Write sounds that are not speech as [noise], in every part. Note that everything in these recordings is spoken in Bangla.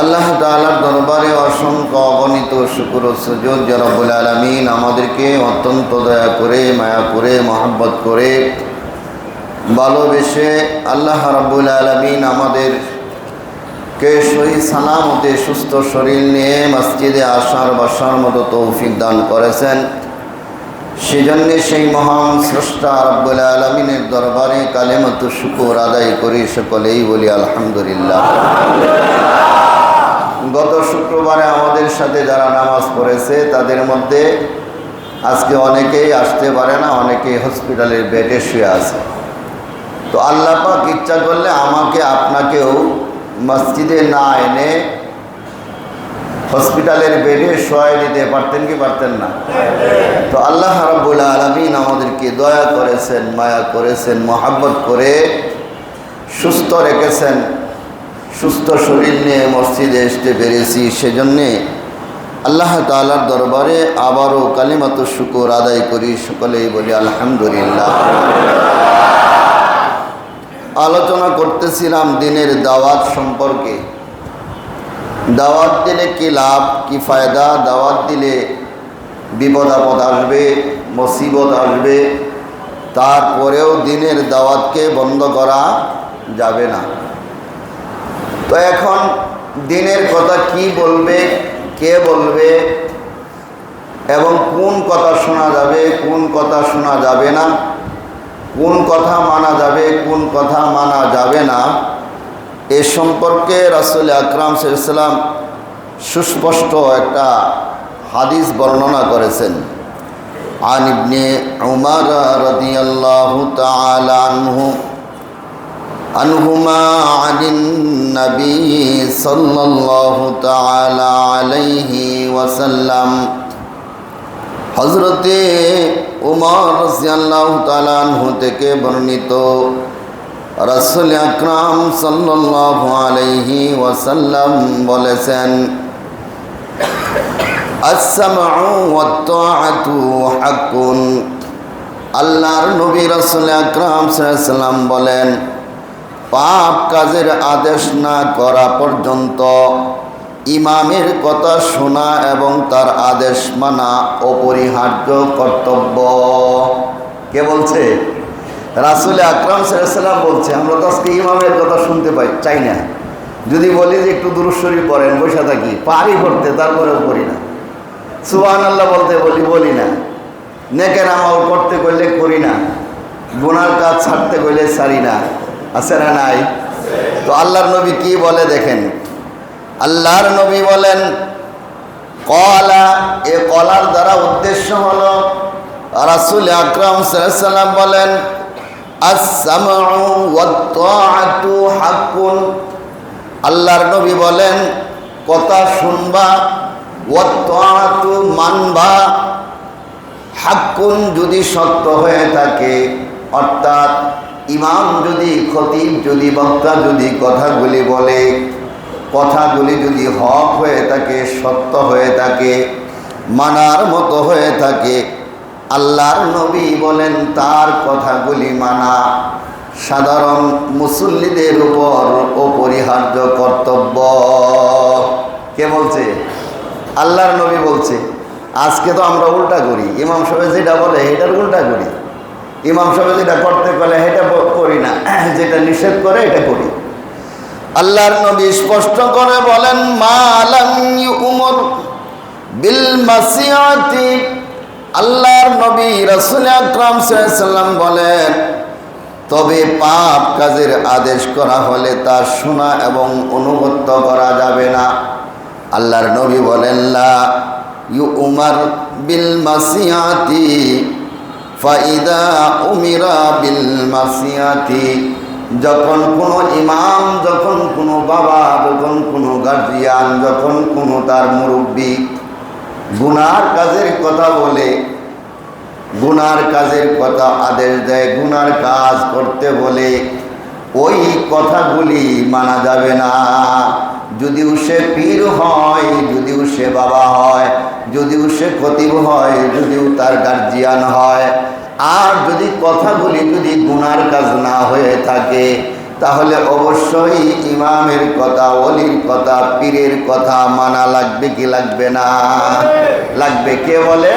আল্লাহ তাআলার দরবারে অসংখ্য অগণিত শুকুর সুযোগ জরবুল আলমিন, আমাদেরকে অত্যন্ত দয়া করে, মায়া করে, মহাব্বত করে ভালোবেসে আল্লাহ রব্বুল আলমিন আমাদের কে সহি সালামতে সুস্থ শরীর নিয়ে মসজিদে আসার, বসার মতো তৌফিক দান করেছেন। সেজন্যে সেই মহান স্রষ্টা রব্বুল আলমিনের দরবারে কালেমত শুকুর আদায় করি সকলেই বলি আলহামদুলিল্লাহ। গত শুক্রবারে আমাদের সাথে যারা নামাজ পড়েছে, তাদের মধ্যে আজকে অনেকেই আসতে পারে না, অনেকেই হসপিটালের বেডে শুয়ে আছে। তো আল্লাহ পাক ইচ্ছা করলে আমাকে, আপনাকেও মসজিদে না এনে হসপিটালের বেডে শোয়াই দিতে পারতেন কি পারতেন না? তো আল্লাহ রাব্বুল আলমিন আমাদেরকে দয়া করেছেন, মায়া করেছেন, মহাব্বত করে সুস্থ রেখেছেন। সুস্থ শরীর নিয়ে মসজিদে আসতে পেরেছি, সেজন্যে আল্লাহ তালার দরবারে আবারও কালিমাত শুকুর আদায় করি, সকলেই বলি আলহামদুলিল্লাহ। আলোচনা করতেছিলাম দিনের দাওয়াত সম্পর্কে। দাওয়াত দিলে কি লাভ, কি ফায়দা? দাওয়াত দিলে বিপদ আপদ আসবে, মুসিবত আসবে। তারপরেও দিনের দাওয়াতকে বন্ধ করা যাবে না। তো এখন দিনের কথা কি বলবে কে বলবে এবং কোন কথা শোনা যাবে কোন কথা শোনা যাবে না কোন কথা মানা যাবে কোন কথা মানা যাবে না এ সম্পর্কে রাসুল আকরাম সাল্লাম সুস্পষ্ট একটা হাদিস বর্ণনা করেছেন عن ابن عمر رضي الله تعالى عنه عنهما عن النبي صلى الله تعالى عليه وسلم হজরতে উমর রাজিয়াল্লাহ তালানহু থেকে বর্ণিত রসুল আকরাম সাল্লাল্লাহু আলাইহি ওয়াসাল্লাম বলেছেন আসসামাউ ওয়াত-তাআতু হাক্কুন আল্লাহর নবী রাসূল আকরাম সাল্লাম বলেন পাপ কাজের আদেশ না করা পর্যন্ত ইমামের কথা শোনা এবং তার আদেশ মানা অপরিহার্য কর্তব্য। কে বলছে? রাসুল আকরাম সাল্লাম বলছে, আমরা তো আজকে ইমামের কথা শুনতে পাই, চাই না। যদি বলি যে একটু দূরস্বরী পড়েন, বসে থাকি পারি করতে, তারপরেও করি না। সুবান আল্লাহ বলতে বলি বলি না। নেকের আমল করতে করলে করি না। গুনার কাজ ছাড়তে করলে ছাড়ি না। আছে না নাই? তো আল্লাহর নবী কি বলে দেখেন? আল্লাহর নবী বলেন, কলা এ কলার দ্বারা উদ্দেশ্য হল, রাসুল আকরাম সাল্লাম বলেন হাক্কুন আল্লাহর নবী বলেন, কথা শুনবা মানবা, হাক্কুন যদি সত্য হয়ে থাকে, অর্থাৎ ইমাম যদি, খতিব যদি, বক্তা যদি কথাগুলি বলে, কথাগুলি যদি হক হয়ে থাকে, সত্য হয়ে থাকে, মানার মতো হয়ে থাকে, আল্লাহর নবী বলেন তার কথাগুলি মানা। সাধারণ মুসল্লিদের উপর অপরিহার্য কর্তব্য। কে বলছে? আল্লাহর নবী বলছে। আজকে তো আমরা উল্টা করি। ইমাম সাহেব যেটা বলে, এটার উল্টা করি। ইমাম সাহেব যেটা করতে বলে, এটা করি না। [clears throat] যেটা নিষেধ করে, এটা করি। আল্লাহর নবী স্পষ্ট করে বলেন, মা বিল মাসিয়াতি। আল্লাহর নবী রাসূল আকরাম সাল্লাম বলেন, তবে পাপ কাজের আদেশ করা হলে তা শোনা এবং অনুগত্য করা যাবে না। আল্লাহর নবী বলেন, লা ইউ উমার বিল মাসিয়াতি। উমিরা বিল যখন কোনো ইমাম, যখন কোনো বাবা, যখন কোনো গার্জিয়ান, যখন কোনো তার মুরব্বী গুনার কাজের কথা বলে, গুনার কাজের কথা আদেশ দেয়, গুনার কাজ করতে বলে ওই কথাগুলি মানা যাবে না। যদিও সে পীর হয়, যদিও সে বাবা হয়, যদিও সে খতিব হয়, যদিও তার গার্জিয়ান হয়। আর যদি কথাগুলি যদি গুনার কাজ না হয়ে থাকে, তাহলে অবশ্যই ইমামের কথা অলির কথা, পীরের কথা মানা লাগবে কি লাগবে না? লাগবে কে বলে?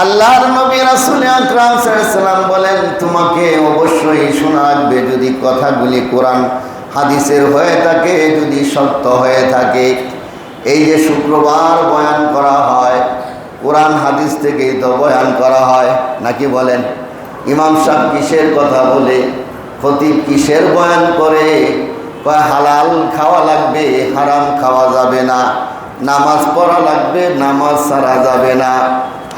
আল্লাহর নবী রাসূল আকরাম সাল্লাম বলেন, তোমাকে অবশ্যই শোনা লাগবে যদি কথাগুলি কোরআন হাদিসের হয়ে থাকে, যদি সত্য হয়ে থাকে। এই যে শুক্রবার বয়ান করা হয়, কোরআন হাদিস থেকেই তো বয়ান করা হয়, নাকি বলেন? ইমাম সাহেব কিসের কথা বলে? খতিব কিসের বয়ান করে? হালাল খাওয়া লাগবে, হারাম খাওয়া যাবে না। নামাজ পড়া লাগবে, নামাজ সারা যাবে না।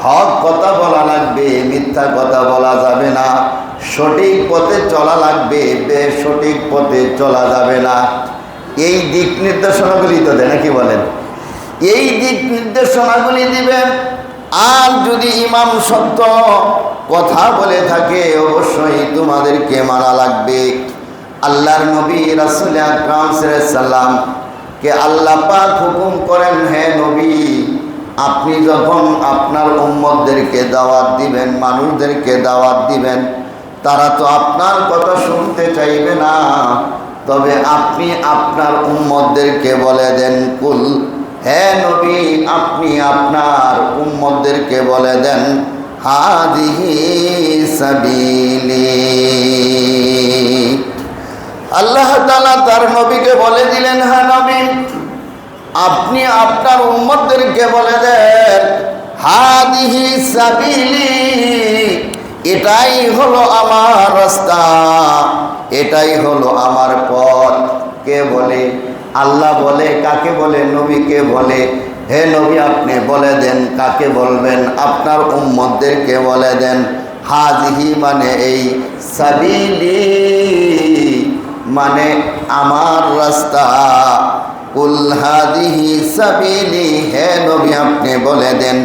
হক কথা বলা লাগবে, মিথ্যা কথা বলা যাবে না। সঠিক পথে চলা লাগবে, বেসঠিক পথে চলা যাবে না। এই দিক নির্দেশনাগুলি তো দেয়, নাকি বলেন? এই দিক নির্দেশনাগুলি দিবেন, আর যদি ইমাম সত্য কথা বলে থাকে, অবশ্যই তোমাদেরকে মানা লাগবে। আল্লাহর নবী রাসুল আকরাম সাল্লাম কে আল্লাহ হুকুম করেন, হে নবী আপনি যখন আপনার উম্মতদেরকে দাওয়াত দিবেন, মানুষদেরকে দাওয়াত দিবেন, তারা তো আপনার কথা শুনতে চাইবে না। তবে আপনি আপনার উম্মতদেরকে বলে দেন, কুল, হে নবী, আপনি আপনার উম্মতদেরকে বলে দেন, হাদিহি সাবিলি। আল্লাহ তাআলা তার নবীকে বলে দিলেন হ্যাঁ নবী আপনি আপনার উম্মতদেরকে বলে দেন, হাদিহি সাবিলি, এটাই হলো আমার রাস্তা, এটাই হলো আমার পথ। কে বলে? আল্লাহ বলে, কাকে বলে? নবীকে বলে? হে নবী, আপনি বলে দেন, কাকে বলবেন? আপনার উম্মতদেরকে বলে দেন হাজিহি মানে এই সাবিলি মানে আমার রাস্তা। কুল হাদিহি সাবিলি, হে নবী আপনি বলে দেন,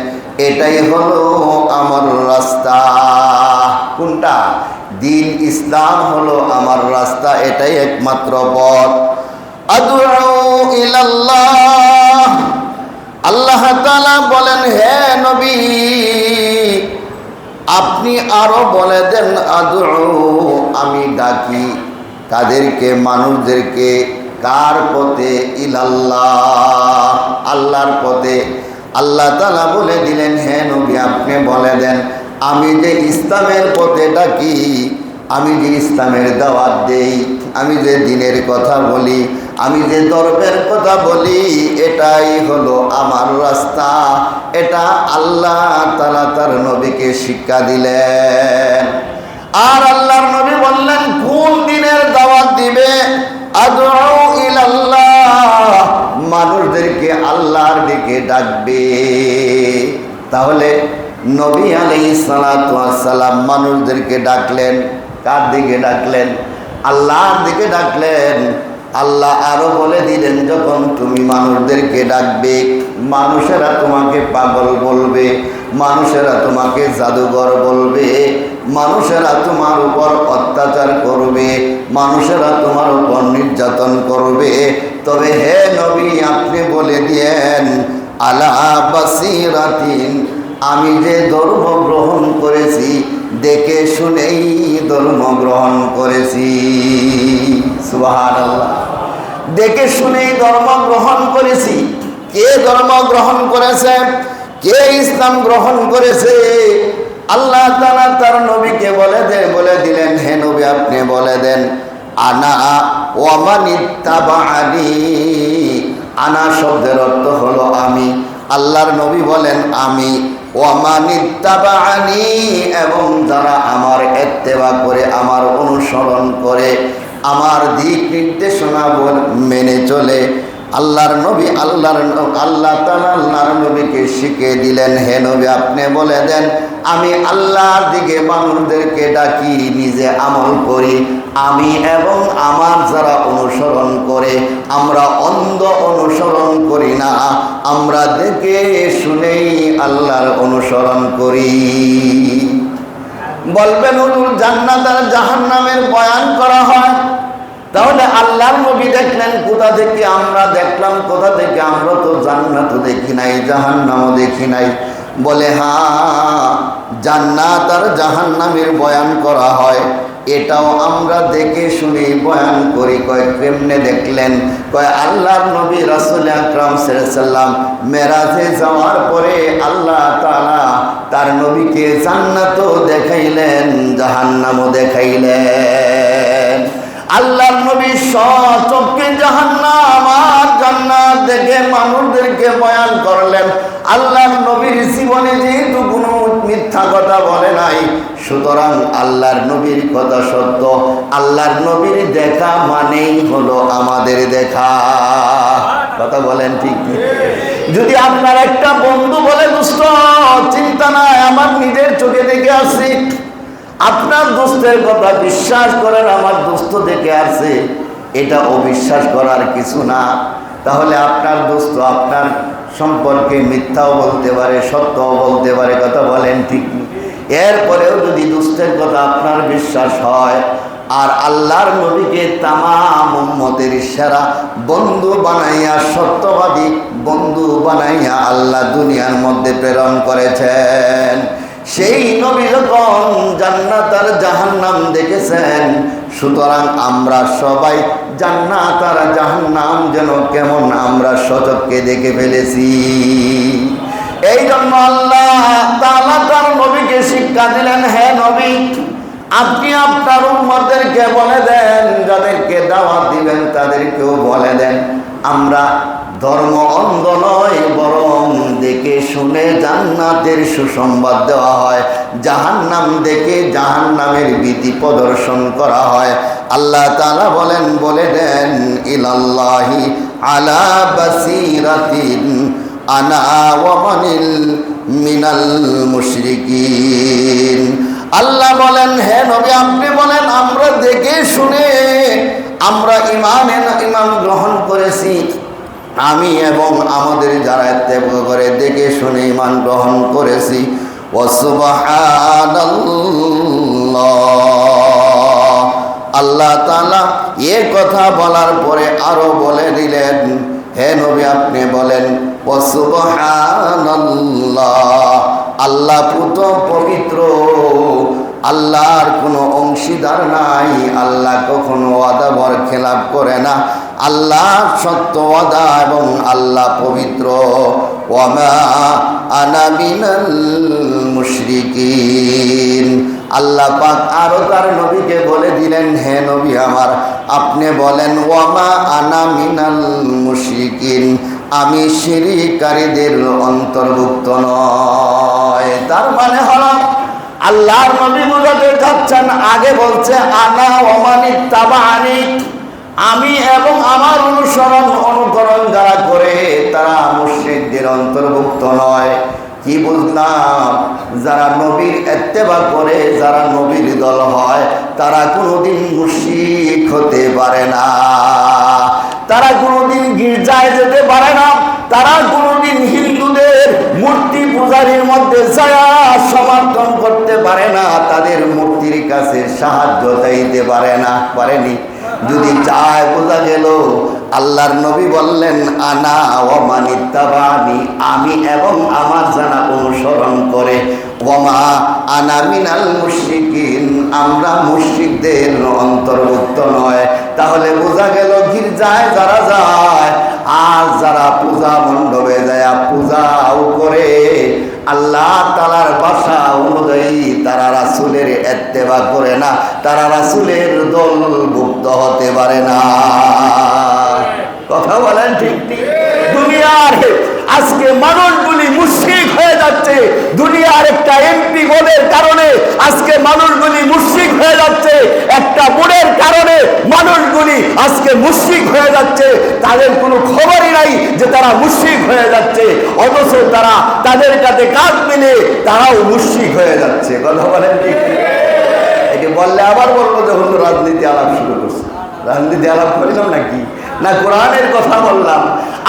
এটাই হলো আমার রাস্তা। কোনটা? দিন ইসলাম হলো আমার রাস্তা, এটাই একমাত্র পথ। আল্লাহ বলেন, হে নবী, আপনি আরও বলে দেন আদু আমি ডাকি তাদেরকে, মানুষদেরকে কার পথে ইলাল্লাহ। আল্লাহর পথে। আল্লাহ তালা বলে দিলেন, হে নবী, আপনি বলে দেন, আমি যে ইসলামের পথে ডাকি, আমি যে ইসলামের দাওয়াত দেই, আমি যে দিনের কথা বলি, আমি যে ধর্মের কথা বলি, এটাই হলো আমার রাস্তা। এটা আল্লাহ তালা তার নবীকে শিক্ষা দিলেন। আর আল্লাহর নবী বললেন কোন দিনের দাওয়াত দিবে মানুষদেরকে আল্লাহর দিকে ডাকবে। তাহলে নবী সালাতু সালাম মানুষদেরকে ডাকলেন। কার দিকে ডাকলেন? আল্লাহর দিকে ডাকলেন। আল্লাহ আরও বলে দিলেন, যখন তুমি মানুষদেরকে ডাকবে, মানুষেরা তোমাকে পাগল বলবে। মানুষেরা তোমাকে জাদুঘর বলবে, মানুষেরা তোমার উপর অত্যাচার করবে, মানুষেরা তোমার উপর নির্যাতন করবে। তবে হে নবী, আপনি বলে দিয়েন, আলা বাসিরাতিন, আমি যে ধর্ম গ্রহণ করেছি, দেখে শুনেই ধর্ম গ্রহণ করেছি। দেখে শুনেই ধর্ম গ্রহণ করেছি। কে ধর্ম গ্রহণ করেছে? কে ইসলাম গ্রহণ করেছে, আল্লাহ তাআলা তার নবীকে বলে দে, বলে দিলেন, হে নবী, আপনি বলে দেন, আনা ওয়ামানিত্তাবানি আনা শব্দের অর্থ হলো আমি। আল্লাহর নবী বলেন, আমি ওয়ামানিত্তাবানি এবং যারা আমার এত্তেবা করে, আমার অনুসরণ করে, আমার দিক নির্দেশনা মেনে চলে আল্লাহর নবী, আল্লাহর আল্লাহ আল্লাহর নবীকে শিখিয়ে দিলেন, হে নবী আপনি বলে দেন, আমি আল্লাহর দিকে মানুষদেরকে ডাকি, নিজে আমল করি। আমি এবং আমার যারা অনুসরণ করে, আমরা অন্ধ অনুসরণ করি না। আমরা দেখে শুনেই আল্লাহর অনুসরণ করি। বলবেন, হুজুর, জান্নাত আর জাহান্নামের বয়ান করা হয়? তাহলে দেখলেন, কোথা থেকে আমরা দেখলাম, কোথা থেকে আমরা তো জান্নাতও দেখি নাই, জাহান্নামও দেখি নাই। বলে হ্যাঁ জান্নাত আর জাহান্নামের বয়ান করা হয়। এটাও আমরা দেখে শুনে বয়ান করি। কয়, কেমনে দেখলেন? কয়, আল্লাহর নবী রাসুল আকরাম সাল্লাম মেরাজে যাওয়ার পরে আল্লাহ তাআলা তার নবীকে জান্নাতও দেখাইলেন, জাহান্নামও দেখাইলেন। আল্লাহর নবী সচক্ষে জাহান্নাম আর জান্নাত দেখে মানুষদেরকে বয়ান করলেন। আল্লাহর নবীর জীবনে যেহেতু কোনো মিথ্যা কথা বলে নাই, সুতরাং আল্লাহর নবীর কথা সত্য। আল্লাহর নবীর দেখা মানেই হলো আমাদের দেখা। কথা বলেন ঠিক যদি আপনার একটা বন্ধু বলে, দুষ্ট, চিন্তা নাই, আমার নিজের চোখে দেখে আসি আপনার দোস্তের কথা বিশ্বাস করেন, আমার দোস্ত দেখে আছে এটা অবিশ্বাস করার কিছু না। তাহলে আপনার দোস্ত আপনার সম্পর্কে মিথ্যাও বলতে পারে, সত্যও বলতে পারে, কথা বলেন ঠিক। এরপরেও যদি দুস্থের কথা আপনার বিশ্বাস হয়, আর আল্লাহর নবীকে তামাম উম্মতের সেরা বন্ধু বানাইয়া, সত্যবাদী বন্ধু বানাইয়া আল্লাহ দুনিয়ার মধ্যে প্রেরণ করেছেন। সেই নবী যখন জান্নাত আর জাহান্নাম দেখেছেন, সুতরাং আমরা সবাই জান্নাত আর জাহান্নাম যেন কেমন আমরা সচককে দেখে ফেলেছি। এই জন্য আল্লাহ তার নবীকে শিক্ষা দিলেন, হে নবী, আপনি আপনার উম্মতদেরকে বলে দেন, যাদেরকে দাওয়াত দিবেন তাদেরকেও বলে দেন। আমরা ধর্ম অন্ধ নয়, বরং দেখে শুনে জান্নাতের সুসংবাদ দেওয়া হয়। জাহান্নাম দেখে জাহান্নামের ভীতি প্রদর্শন করা হয়। আল্লাহ তাআলা বলেন, বলে দেন, ইলাল্লাহি আলা বাসিরাতিন আনা ওয়ামানিল মিনাল মুশরিকিন। আল্লাহ বলেন, হে নবী, আপনি বলেন, আমরা দেখে শুনে আমরা ইমানে ইমান গ্রহণ করেছি। আমি এবং আমাদের যারা ত্যাগ করে, দেখে শুনে ইমান গ্রহণ করেছি। আল্লাহ তালা এ কথা বলার পরে আরও বলে দিলেন, হে নবী আপনি বলেন আল্লাহ পুত পবিত্র। আল্লাহর কোনো অংশীদার নাই। আল্লাহ কখনো ওয়াদা বর খেলাপ করে না। আল্লাহ সত্য ওয়াদা এবং আল্লাহ পবিত্র। ওয়ামা আল্লাহ পাক আরও তার নবীকে বলে দিলেন, হে নবী আমার, আপনি বলেন, ওয়ামা আনা মিনাল মুশরিকিন, আমি শিরিকারীদের অন্তর্ভুক্ত নয়। তার মানে হলো, আল্লাহর নবী বোঝাতে যাচ্ছেন আগে বলছে, আনা ওমানি তাবানি আমি এবং আমার অনুসরণ অনুকরণ যারা করে, তারা মুশ্রিকদের অন্তর্ভুক্ত নয়। কি বুঝলাম? যারা নবীর এত্তেবা করে, যারা নবীর দল হয়, তারা কোনোদিন মুশিক হতে পারে না। তারা কোনোদিন গির্জায় যেতে পারে না। তারা কোনোদিন হিন্দুদের মূর্তি পূজারীর মধ্যে ছায়া সমর্থন করতে পারে না। তাদের মূর্তির কাছে সাহায্য চাইতে পারে না, পারেনি। যদি চায় বোঝা গেল আল্লাহর নবী বললেন, আনা ওমানিত্তাবানি আমি এবং আমার জানা অনুসরণ করে। ওমা আনা মিনাল মুশরিকিন, আমরা মুশরিকদের অন্তর্ভুক্ত নয়। তাহলে বোঝা গেল গির্জায় যারা যায়, আর যারা পূজা মণ্ডপে যায়, পূজাও করে। আল্লাহ তালার বাসা অনুযায়ী তারা রাসুলের এত্তেবা করে না, তারা রাসুলের দলভুক্ত হতে পারে না। কথা বলেন ঠিক দুনিয়ার আজকে মানুষগুলি মুশরিক হয়ে যাচ্ছে। দুনিয়ার একটা এমপি গোলের কারণে আজকে মানুষগুলি মুশরিক হয়ে যাচ্ছে। একটা বুড়ের কারণে মানুষগুলি আজকে মুশরিক হয়ে যাচ্ছে। তাদের কোনো খবরই নাই যে তারা মুশরিক হয়ে যাচ্ছে। অথচ তারা তাদের কাছে কাজ মিলে তারাও মুশ্রিক হয়ে যাচ্ছে। কথা বলেন? এটি বললে আবার বলব যে হুজুর রাজনীতি আলাপ শুরু করছে। রাজনীতি আলাপ করিলাম নাকি? না কোরআনের কথা বললাম।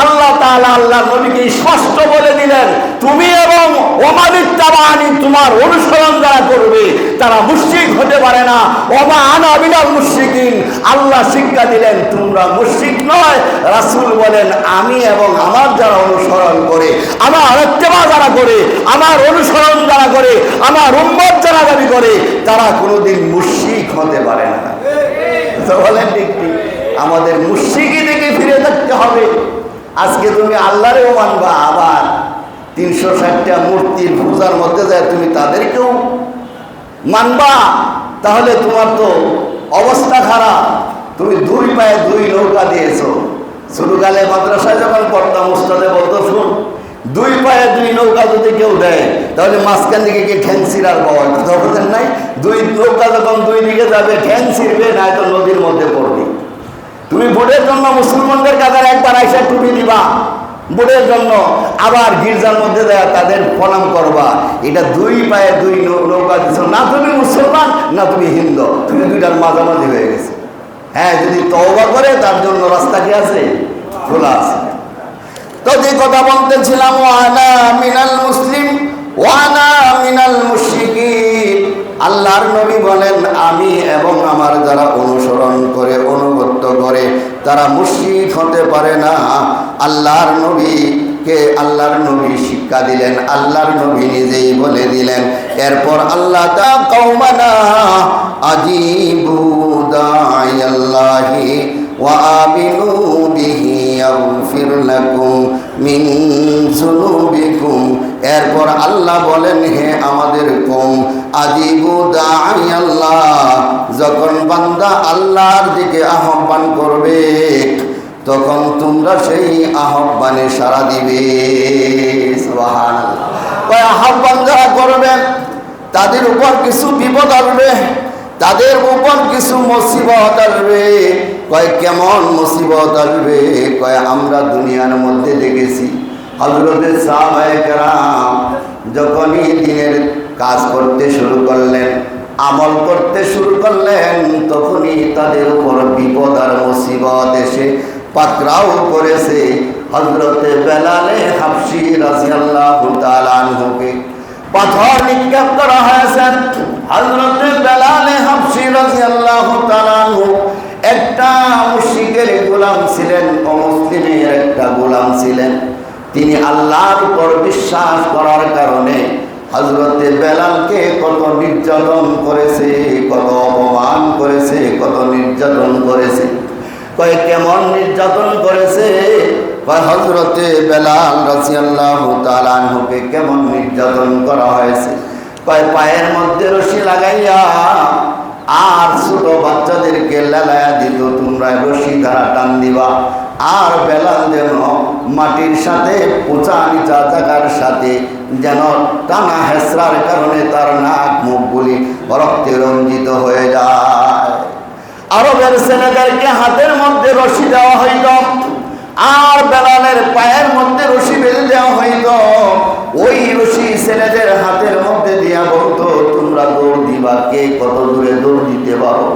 আল্লাহ তাআলা আল্লাহ নবীকে স্পষ্ট বলে দিলেন, তুমি এবং ওমানিত্তা বাহিনী তোমার অনুসরণ যারা করবে, তারা মুশরিক হতে পারে না। ওমা আনা বিনাল মুশরিকিন। আল্লাহ শিক্ষা দিলেন, তোমরা মুশরিক নয়, রাসূল বলেন, আমি এবং আমার যারা অনুসরণ করে, আমার ইত্তেবা যারা করে, আমার অনুসরণ যারা করে, আমার উম্মত যারা দাবি করে, তারা কোনোদিন মুশরিক হতে পারে না। বলেন ঠিক ঠিক। আমাদের মুশরিকি থেকে ফিরে থাকতে হবে। আজকে তুমি আল্লাহরেও মানবা, আবার তিনশো ষাটটা মূর্তির পূজার মধ্যে যায় তুমি তাদেরকেও মানবা। তাহলে তোমার তো অবস্থা খারাপ। তুমি দুই পায়ে দুই নৌকা দিয়েছ। ছোটকালে মাদ্রাসায় যখন পড়তাম, উস্তাদে বলতো, শুন, দুই পায়ে দুই নৌকা যদি কেউ দেয়, তাহলে মাঝখান দিকে কি ঠ্যাং কথা বলতেন, নাই, দুই নৌকা যখন দুই দিকে যাবে, ঠ্যাং ছিড়বে না তো নদীর মধ্যে পড়বে। তুমি ভোটের জন্য মুসলমানদের কাতারে একবার আইসা টুপি দিবা। ভোটের জন্য আবার গির্জার মধ্যে দেয়া তাদের প্রণাম করবা। এটা দুই পায়ে দুই নৌকা দিচ্ছ না তুমি মুসলমান, না তুমি হিন্দু। তুমি দুইটার মাঝামাঝি হয়ে গেছে। হ্যাঁ যদি তওবা করে, তার জন্য রাস্তা কি আছে? খোলা আছে। তো যে কথা বলতেছিলাম, ওয়ানা মিনাল মুসলিম, ওয়ানা মিনাল মুশরিকিন। আল্লাহর নবী বলেন, আমি এবং আমার যারা অনুসরণ করে অনুগত্য করে তারা মুশরিক হতে পারে না আল্লাহর নবী কে আল্লাহর নবী শিক্ষা দিলেন আল্লাহর নবী নিজেই বলে দিলেন এরপর আল্লাহ তা কৌমানা আজিবু দায়াল্লাহি وآمنوا به يغفر لكم من ذنوبكم এরপর আল্লাহ বলেন হে আমাদের কম আজিবু দাই আল্লাহ। যখন বান্দা আল্লাহর দিকে আহ্বান করবে, তখন তোমরা সেই আহ্বানে সাড়া দিবে। আহ্বান যারা করবে তাদের উপর কিছু বিপদ আসবে, তাদের উপর কিছু মুসিবত আসবে। কয়, কেমন মুসিবত আসবে? কয়, আমরা দুনিয়ার মধ্যে দেখেছি। হজরতের সাহাবাহাম যখনই দিনের কাজ করতে শুরু করলেন, আমল করতে শুরু করলেন, তখনই তাদের উপর বিপদ আর মুসিবত এসে পাকড়াও করেছে হজরতে বেলালে হাফসি রাজিয়াল্লাহু তাআলা আনহুকে। পাথর নিক্ষেপ করা হয়েছে। হজরতে বেলালে হাফসি রাদিয়াল্লাহু তাআলা আনহু একটা মুশরিকের গোলাম ছিলেন, অমুসলিমের একটা গোলাম ছিলেন। তিনি আল্লাহর উপর বিশ্বাস করার কারণে হজরতে বেলালকে কত নির্যাতন করেছে, কত অপমান করেছে, কত নির্যাতন করেছে। কয়, কেমন নির্যাতন করেছে? হজরতে বেলাল রাজিয়াল্লাহু তাআলা আনহুকে কেমন নির্যাতন করা হয়েছে। কয়, পায়ের মধ্যে রশি লাগাইয়া আর ছোট বাচ্চাদেরকে লেলায়া দিত, তোমরা রশি দ্বারা টান দিবা। আর বেলাল যেন মাটির সাথে উঁচা নিচা জায়গার সাথে যেন টানা হেসরার কারণে তার নাক মুখগুলি রক্তে রঞ্জিত হয়ে যায়। আরবের ছেলেদেরকে হাতের মধ্যে রশি দেওয়া হইত, আর বেলালের পায়ের মধ্যে রশি বেঁধে দেওয়া হইত। ওই রশি ছেলেদের হাতের মধ্যে দিয়া বলতো, তোমরা দৌড় দিবা, কে কত দূরে দৌড় দিতে পারো?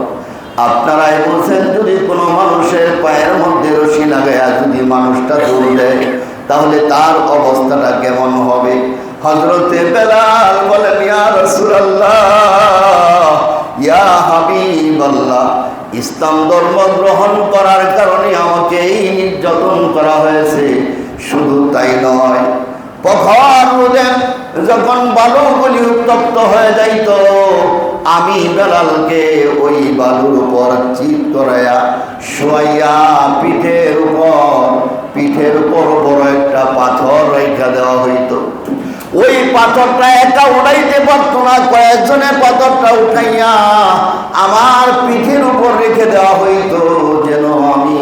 আপনারাই বলছেন, যদি কোনো মানুষের পায়ের মধ্যে রশি লাগাইয়া যদি মানুষটা দৌড় দেয়, তাহলে তার অবস্থাটা কেমন হবে? হজরতে বেলাল বলেন, ইয়া ইসলাম ধর্ম গ্রহণ করার কারণে আমাকে এই নির্যাতন করা হয়েছে। শুধু তাই নয় পখন রোদে যখন বালুগুলি উত্তপ্ত হয়ে যাইত, আমি বেলালকে ওই বালুর উপর চিত করাইয়া শোয়াইয়া পিঠের উপর পিঠের উপর বড় একটা পাথর রেখা দেওয়া হইতো। ওই পাথরটা একা উঠাইতে পারতো না, কয়েকজনে পাথরটা উঠাইয়া আমার পিঠের উপর রেখে দেওয়া হইতো, যেন আমি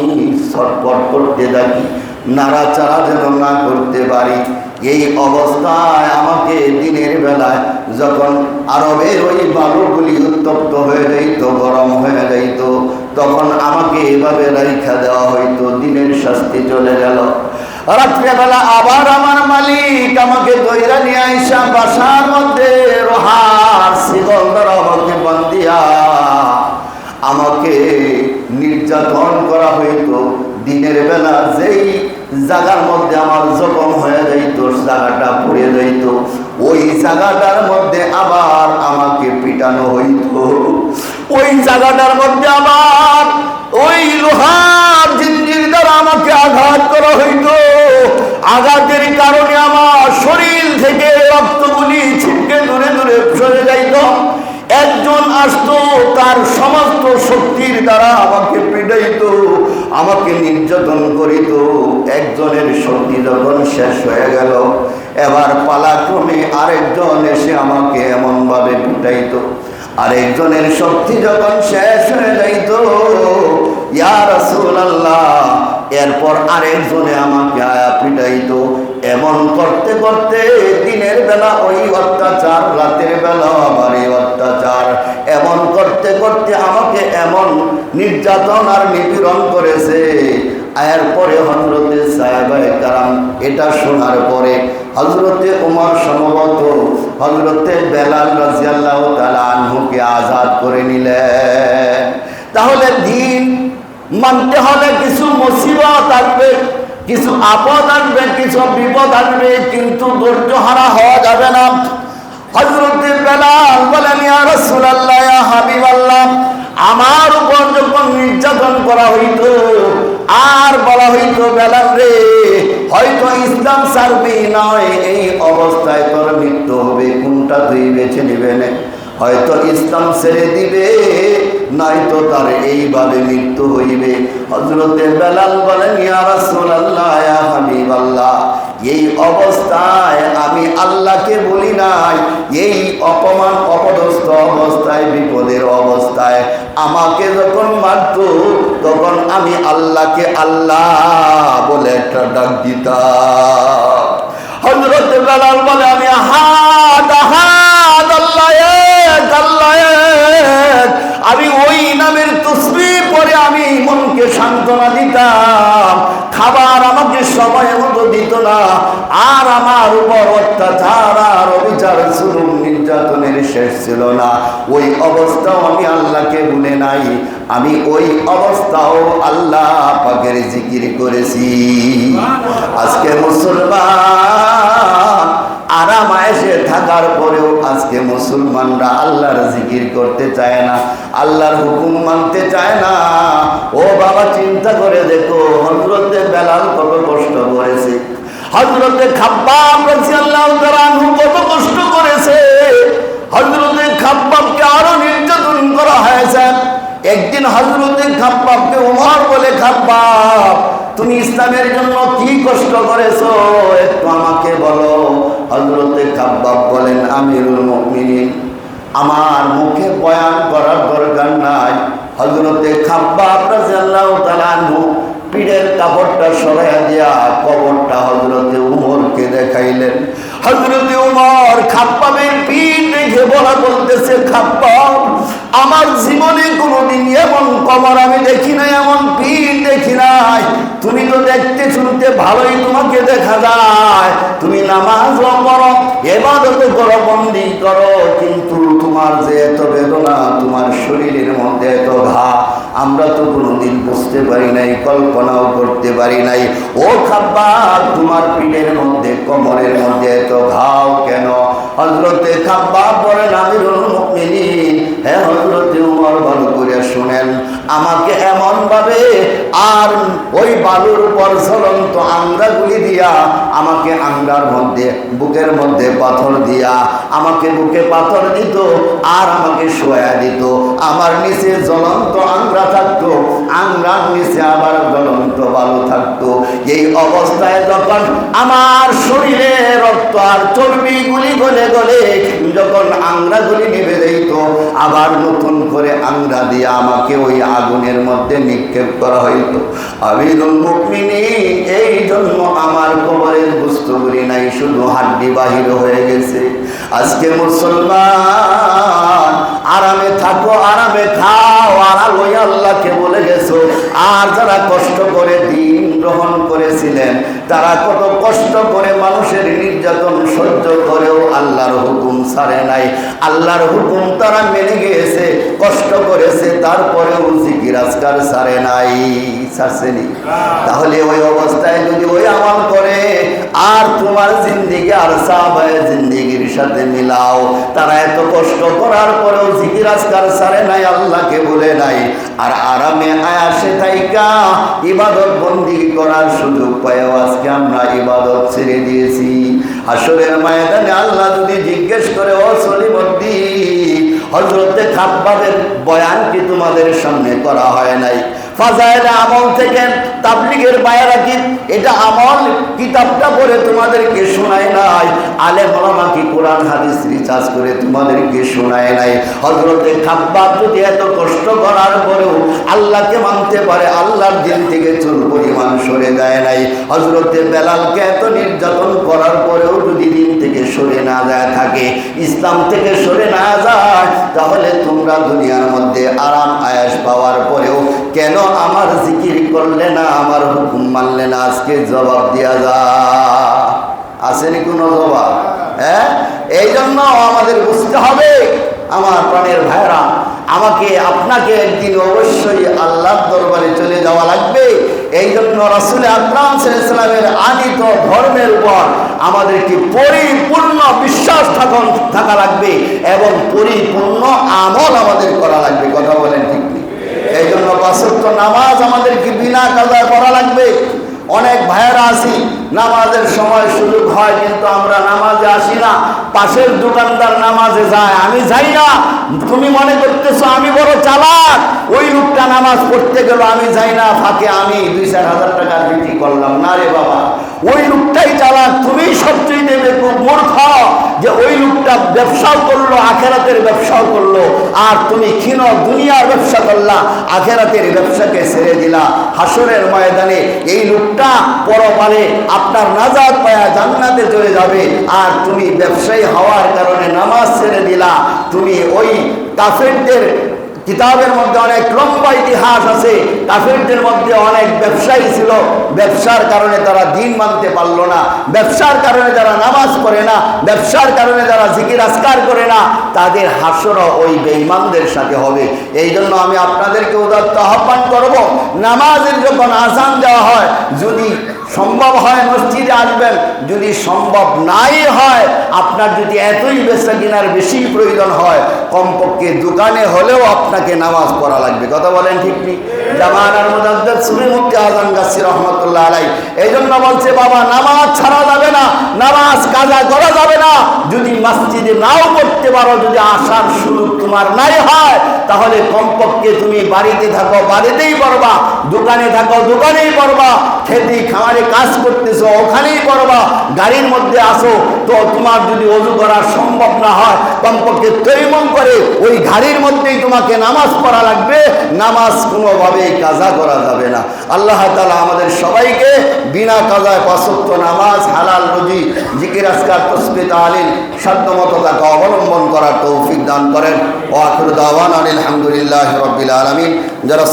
ছটপট করতে থাকি, নাড়াচাড়া যেন না করতে পারি। এই অবস্থায় আমাকে দিনের বেলায় যখন আরবের ওই বালুগুলি উত্তপ্ত হয়ে যাইত, গরম হয়ে যাইত, তখন আমাকে এভাবে রাইখা দেওয়া হইতো, দিনের শাস্তি চলে গেল। রাত্রেবেলা আবার আমার মালিক আমাকে দইরা নিয়ে আইসা বাসার মধ্যে রোহার দ্বারা আমাকে বান্দিয়া আমাকে নির্যাতন করা হইতো। দিনের বেলা যেই জায়গার মধ্যে আমার জখম হয়ে যাইত জায়গাটা পুড়ে যাইত, ওই জায়গাটার মধ্যে আবার আমাকে পিটানো হইত। ওই জায়গাটার মধ্যে আবার ওই লোহার জিঞ্জির দ্বারা আমাকে আঘাত করা হইত। আঘাতের কারণে আমার শরীর থেকে রক্তগুলি ছিটকে দূরে দূরে সরে যাইত। একজন আসতো, তার সমস্ত শক্তির দ্বারা আমাকে পিটাইত, আমাকে নির্যাতন করিত। একজনের শক্তি যখন শেষ হয়ে গেল, এবার পালাক্রমে আরেকজন এসে আমাকে এমনভাবে পিটাইত। আরেকজনের শক্তি যখন শেষ হয়ে যাইত, ইয়া রাসূলুল্লাহ এরপর আরেকজনে আমাকে আয়া পিটাইত। এমন করতে করতে দিনের বেলা ওই অত্যাচার, রাতের বেলা আবার এই অত্যাচার। এমন করতে করতে আমাকে এমন নির্যাতন আর নিপীড়ন করেছে। এরপরে হজরতে সাহেবায় কারাম এটা শোনার পরে হজরতে উমর সম্ভবত হজরতে বেলাল রাজিয়াল্লাহ তালা আনহুকে আজাদ করে নিলেন। তাহলে দিন মানতে হলে কিছু মুসিবত আসবে, কিছু আপদ আসবে, কিছু বিপদ আসবে, কিন্তু ধৈর্য হারা হওয়া যাবে না। হজরতে বেলাল বলেন হাবিবাল্লাহ, আমার উপর যখন নির্যাতন করা হইতো, আর বলা হইতো, বেলাল রে, হয়তো ইসলাম সারবি নয়, এই অবস্থায় তোর মৃত্যু হবে, কোনটা তুই বেছে নিবে হয়তো ইসলাম ছেড়ে দিবে নয়তো তার এইভাবে মৃত্যু হইবে হজরতে বেলাল বলেন, ইয়া এই অবস্থায় আমি আল্লাহকে বলি নাই এই অপমান, অপদস্থ অবস্থায়, বিপদের অবস্থায় আমাকে যখন মারত, তখন আমি আল্লাহকে আল্লাহ বলে একটা ডাক দিতাম হজরত বেলাল বলে, আমি হাত হাত আল্লাহ। আমি ওই নামের তসবি পরে আমি মনকে সান্ত্বনা দিতাম। খাবার আমাকে সময় মতো দিত না। আর আমার উপর অত্যাচার আর অবিচার জুলুম নির্যাতনের শেষ ছিল না। ওই অবস্থাও আমি আল্লাহকে ভুলে নাই। আমি ওই অবস্থাও আল্লাহ পাকের জিকির করেছি। আজকে মুসলমান আরাম আয়েসে থাকার পরেও আজকে মুসলমানরা আল্লাহর জিকির করতে চায় না আল্লাহর হুকুম মানতে চায় না। ও বাবা চিন্তা করে দেখো হজরতে বেলাল কত কষ্ট করেছে। হজরতে কত কষ্ট করেছে। হজরতে খাব্বাবকে আরও নির্যাতন করা হয়েছে। একদিন হজরতে খাব্বাবকে উমর বলে, খাব্বাব, তুমি ইসলামের জন্য কি কষ্ট করেছ? একটু আমাকে বলো। হজরতে খাব্বাব বলেন, আমিরুল মুমিনিন, আমার মুখে বয়ান করার দরকার নাই। হজরতে খাব্বাব রাদিয়াল্লাহু তাআলা আনহু পিঠের কাপড়টা সরাইয়া দিয়া কবরটা হজরতে উমরকে দেখাইলেন। হজরতে উমর খাপ্পাবের পিঠ দেখে বলা বলতেছে, খাপ্পাব, আমার জীবনে কোনোদিন এমন কবর আমি দেখি নাই, এমন পিঠ দেখি নাই। তুমি তো দেখতে শুনতে ভালোই তোমাকে দেখা যায়। তুমি নামাজ করো এবাদত করো বন্দি করো, কিন্তু তোমার যে এত বেদনা, তোমার শরীরের মধ্যে এত ঘা, আমরা তো কোনোদিন বুঝতে পারি নাই, কল্পনাও করতে পারি নাই। ও খাব্বা তোমার পিঠের মধ্যে, কোমরের মধ্যে এত ঘাও কেন? হজরতে খাব্বা পরে নামিরুল মুমিনিন হ্যাঁ হজরতে উমর, ভালো করে শুনেন। আমাকে এমন ভাবে আর ওই বালুর উপর ঝলন্ত আংরাগুলি দিয়া আমাকে আংরার মধ্যে, বুকের মধ্যে পাথর দিয়া আমাকে বুকে পাথর দিত আর আমাকে শোয়া দিত। আমার নিচে জ্বলন্ত আংরা থাকতো আংরার নিচে আবার জ্বলন্ত বালু থাকতো। এই অবস্থায় যখন আমার শরীরে রক্ত আর চর্বি গুলি গলে যখন আংরাগুলি নিভে যেত আবার নতুন করে আংরা দিয়ে আমাকে ওই আগুনের মধ্যে নিক্ষেপ করা হইত আমিরুল মুকমিনী এই জন্য আমার কবরের বস্তুগুলি নাই, শুধু হাড্ডি বাহির হয়ে গেছে। আজকে মুসলমান, আরামে থাকো, আরামে খাও আরাম আল্লাহকে বলে গেছো, আর যারা কষ্ট করে দিন গ্রহণ করেছিলেন। তারা কত কষ্ট করে মানুষের নির্যাতন সহ্য করেও আল্লাহর হুকুম ছাড়ে নাই। আল্লাহর হুকুম তারা মেনে গিয়েছে, কষ্ট করেছে, তারপরেও জিকির ছাড়ে নাই। ছাড়ছেনি? তাহলে ওই অবস্থায় যদি ওই আমল করে, আর তোমার জিন্দিগি আর সাহাবায় জিন্দিগির সাথে মিলাও। তারা এত কষ্ট করার পরেও জিকির ছাড়ে নাই, আল্লাহকে বলে নাই। আর আরামে আয়াসে থাইকা, ইবাদত বন্দি করার সুযোগ পায় আজকে আমরা ইবাদত ছেড়ে দিয়েছি। আসরের ময়দানে আল্লাহ যদি জিজ্ঞেস করে, ও সলিমদ্দি হজরতে খাপ্পাদের বয়ান কি তোমাদের সামনে করা হয় নাই? ফাজাইলে আমল থেকে তাবলিগের বায়রা কি? এটা আমল কিতাবটা পড়ে তোমাদেরকে শোনায় নাই। আলে মলামা কি কোরআন, হাদিস রিচার্জ করে তোমাদেরকে শোনায় নাই? হজরতে খাব্বাব যদি এত কষ্ট করার পরেও আল্লাহকে মানতে পারে, আল্লাহর দিন থেকে চুল পরিমাণ সরে যায় নাই। হজরতে বেলালকে এত নির্যাতন করার পরেও যদি দিন থেকে সরে না যায় থাকে, ইসলাম থেকে সরে না যায়, তাহলে তোমরা দুনিয়ার মধ্যে আরাম আয়াস পাওয়ার পরেও কেন আমার জিকির করলে না, আমার হুকুম মানলে না? আজকে জবাব দেওয়া যা। আসেনি কোনো জবাব? হ্যাঁ? এই জন্য আমাদের বুঝতে হবে, আমার প্রাণের ভাইরা আমাকে, আপনাকে একদিন অবশ্যই আল্লাহর দরবারে চলে যাওয়া লাগবে। এই জন্য রাসুল আকরাম ইসলামের আনিত ধর্মের উপর আমাদেরকে পরিপূর্ণ বিশ্বাস থাকা লাগবে এবং পরিপূর্ণ আমল আমাদের করা লাগবে। কথা বলেন ঠিক এই জন্য বাসত্ব নামাজ আমাদেরকে বিনা কাজায় করা লাগবে। অনেক ভাইয়েরা আসি নামাজের সময় সুযোগ হয়, কিন্তু আমরা নামাজে আসি না। পাশের দোকানদার নামাজে যায়, আমি যাই না। তুমি মনে করতেছো আমি বড় চালাক, ওই লোকটা নামাজ পড়তে গেল, আমি যাই না। ফাঁকে আমি দুই চার হাজার টাকা বিক্রি করলাম। না রে বাবা। ওই লোকটাই চালাক, তুমি সবচেয়ে দেবে মূর্খ। যে ওই লোকটা ব্যবসাও করল, আখেরাতের ব্যবসাও করল। আর তুমি ক্ষীণ দুনিয়ার ব্যবসা করলা, আখেরাতের ব্যবসাকে ছেড়ে দিলা। হাসরের ময়দানে এই লোকটা পরপারে আপনার নাজাদ পায়া জান্নাতে চলে যাবে। আর তুমি ব্যবসায়ী হওয়ার কারণে নামাজ ছেড়ে দিলা। তুমি ওই কাফেরদের কিতাবের মধ্যে অনেক লম্বা ইতিহাস আছে, কাফেরদের মধ্যে অনেক ব্যবসায়ী ছিল, ব্যবসার কারণে তারা দিন মানতে পারল না, ব্যবসার কারণে যারা নামাজ পড়ে না, ব্যবসার কারণে যারা জিকির আসকার করে না, তাদের হাসরও ওই বেঈমানদের সাথে হবে। এই জন্য আমি আপনাদেরকে উদাত্ত আহ্বান করব, নামাজের যখন আসান দেওয়া হয়, যদি সম্ভব হয় মসজিদে আসবেন। যদি সম্ভব নাই হয়, আপনার যদি এতই বেচা কিনার বেশি প্রয়োজন হয়, কমপক্ষে দোকানে হলেও আপনাকে নামাজ পড়া লাগবে। কথা বলেন ঠিক নেই? জামানার মধ্যে সুমি মুক্তি আজান গাছি রহমতুল্লাহ আলাই এই জন্য বলছে, বাবা, নামাজ ছাড়া যাবে না, নামাজ কাজা করা যাবে না। যদি মসজিদে নাও পড়তে পারো, যদি আসার সুযোগ তোমার নাই হয়, তাহলে কমপক্ষে তুমি বাড়িতে থাকো, বাড়িতেই পড়বা, দোকানে থাকো, দোকানেই পড়বা, খেতে খামারে কাজ করতেছো, ওখানেই পড়বা, গাড়ির মধ্যে আসো, তো তোমার যদি অজু করা সম্ভব না হয়, কমপক্ষে তৈমন করে ওই গাড়ির মধ্যেই তোমাকে নামাজ পড়া লাগবে, নামাজ কোনোভাবেই কাজা করা যাবে না। আল্লাহ তালা আমাদের সবাইকে বিনা কাজায় পাশত্ব নামাজ, হালাল রুজি, জিকির আসকার তসবিত আলিন সাধ্যমতো অবলম্বন করার তৌফিক দান করেন। ও আখরুদ আওয়ান আলহামদুলিল্লাহ রবিল আলমিন। যারা